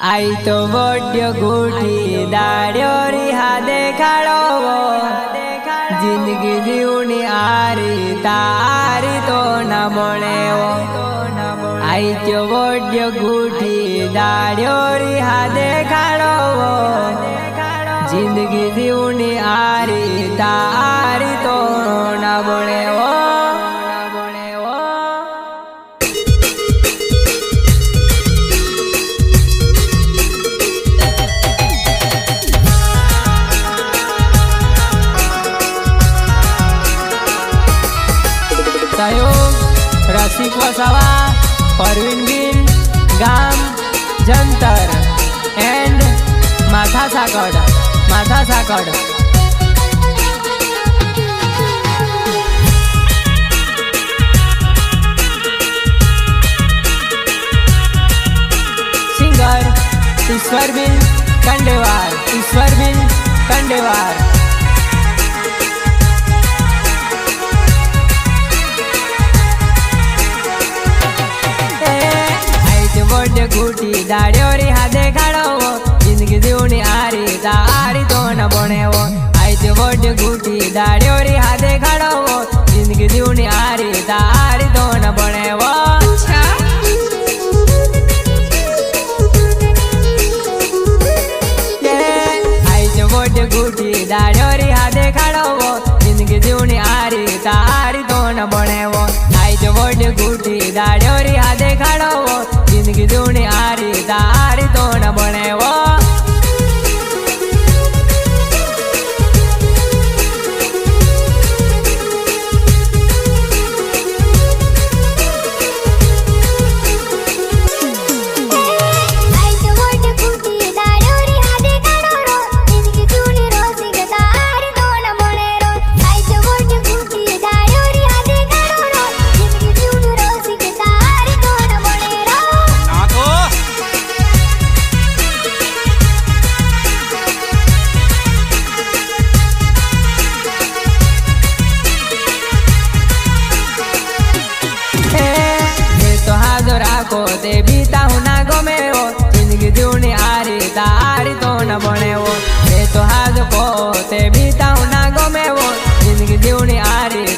આઈ તો વડ્ય ગોઠી દાડ્યો રિહા દેખાડો. જિંદગી જીવની આરી તારી તો ના મળે આઈ તો વડ્ય ગોઠી દાડ્યો રસિક વસાવા પરવીન ગીલ ગામ, જંતર, એન્ડ માથા સાકડ માથા સાકડ સિંગર, ઈશ્વરબિન કંડેવાર ઈશ્વરબિન કંડેવાર. બોડ ઘૂટી દાડ્યો રી હાથે ખાડવો જિંદગી જીવની આરી તારી તો ન બનેવો આઈત બોડ ઘૂટી દાડ્યો રી હાથે ખાડવો જિંદગી જીવની આરી તારી તો ન આઈત બોડ ઘૂટી દાડ્યો રી હાથે ખાડવો જિંદગી જીવની આરી તારી તો ન બનેવો આઈત બોડ ઘૂટી દાડ્યો રી હાથે ખાડવો જિંદગી જીવની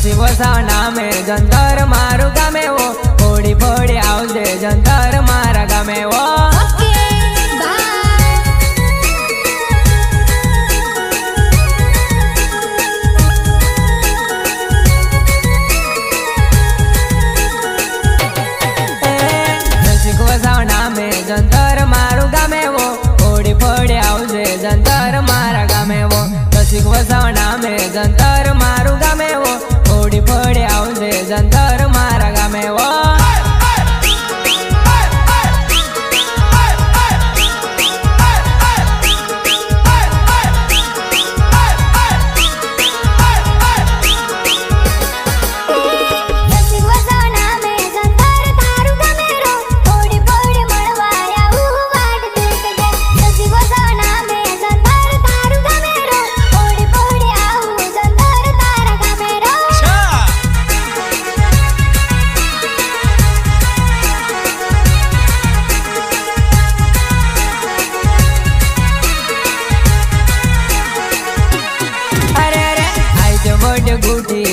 વો રસિક વસાવ નામે જંતર મારું ગામે વો ઓડી ફોડી આવજે જંતર મારા ગામે વો ઓકે બાય રસિક વસાવ નામે જંતર મારું ગામે વો ઓડી ફોડી આવજે જંતર મારા ગામે વો રસિક વસાવ નામે જંતર મારું ગામે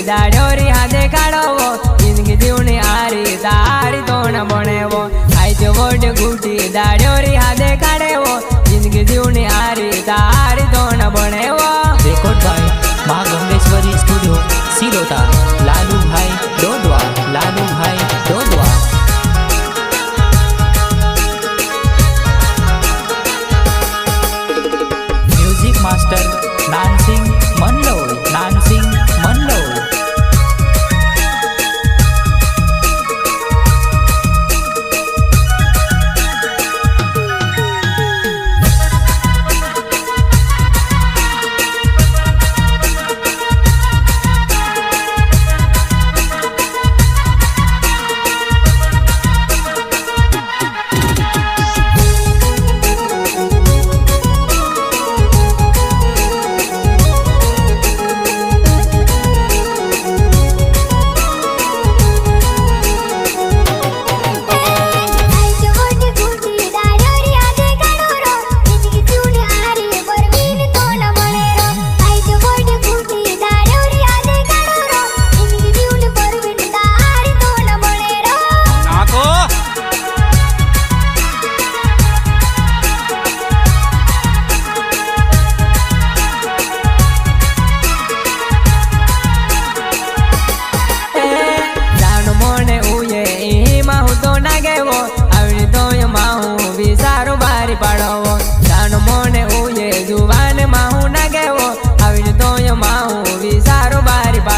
દેખાડવો જિંદગી જીવની હારી તારી તોણ ભણેવો. આઈ જો વોટ ગુટી દાડ્યો રી હા દેખાડેવો જિંદગી જીવની હારી તારી તોણ ભણેવો. રેકોર્ડ બાય મા ગંગેશ્વરી સ્ટુડિયો સિરોતા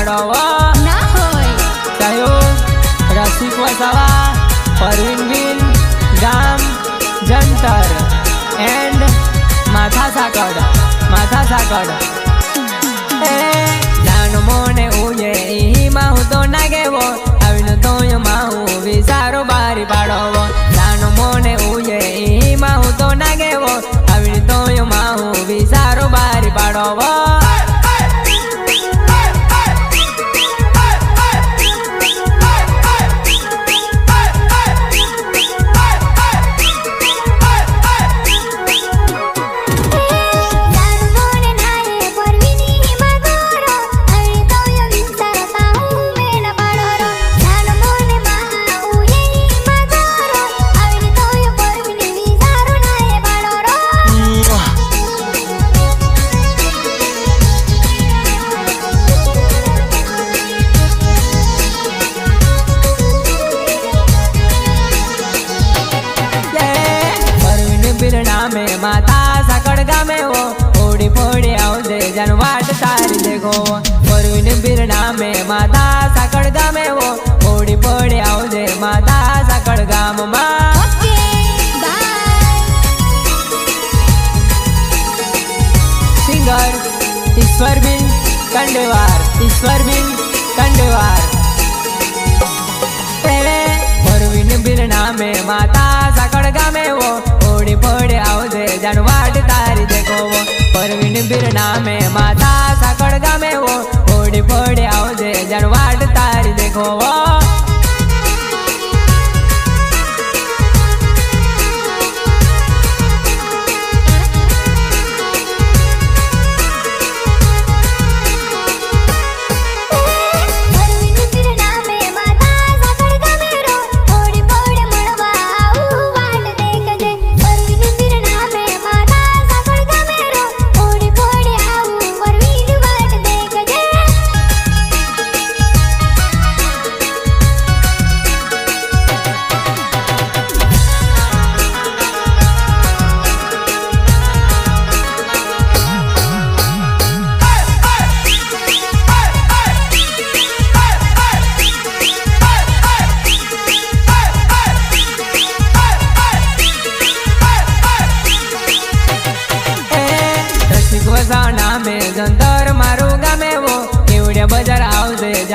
બારી ના હોય. સહયોગ રસિક વસાવા પરવીન બિન ગામ જંતર એન્ડ માથા સાકડ માથા સાકડ એ જાણ મોને ઉયે ઈમાં હું તો ના ગેવો. આવીને તો એમાં હું વિસારો બારી પાડવો. જાણ મોને ઉયે ઈમાં હું તો ના ગેવો. આવીને તો એમાં હું વિસારો તારી દેખો બિરડા મે માતા સાકળ ગામે વો. ઓડી પડે આવજે માતા સાકળ ગામમાં સિંગર ઈશ્વરબિન કંડવાર ઈશ્વરબિન કંડેવાર. પેલે પરવીન બિરણા મે માતા સાકળ ગામે વો. ઓડી પડે આવજે જાણ વાટ તારી દેખો પરવીન બીર નામે માતા સાકળ ગામે ઓડી ફોડે આવજે જાણ વાટ તારી દેખો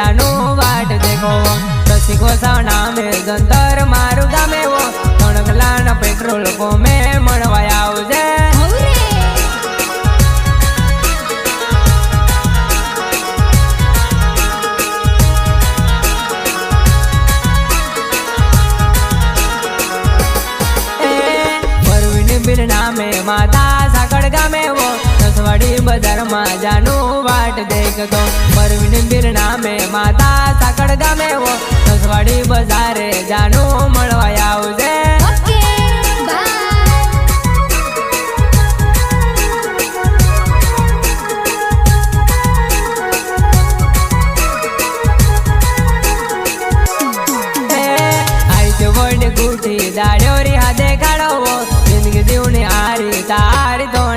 જાનું વાટ દેખો. રસિક વસાણા મે જંતર મારું ગામે વો તણકલાના પેટ્રોલ પંપે મળવા આવજે. માતા સાકડ ગામે વો નસવાડી બજારમાં જાનું વાટ દેખતો પરવીન બીર નામે માતા સાકડ ગામે વો નસવાડી બજારે જાનું મળવા આવજે ઓકે બાય આઈત વડ ગુઠી દાડ્યો રી હાથે કાઢવો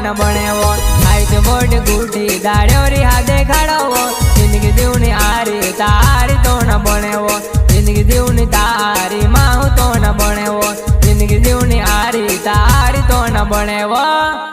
ન બનેવો આઈત વડ ગુટી દાડ્યો રી હાથે કાઢવો જિંદગી દેવની હારી તારી તો ન બનેવો જિંદગી દેવની તારી, માં તો ન બનેવો જિંદગી દેવની હારી તારી તો ન બનેવો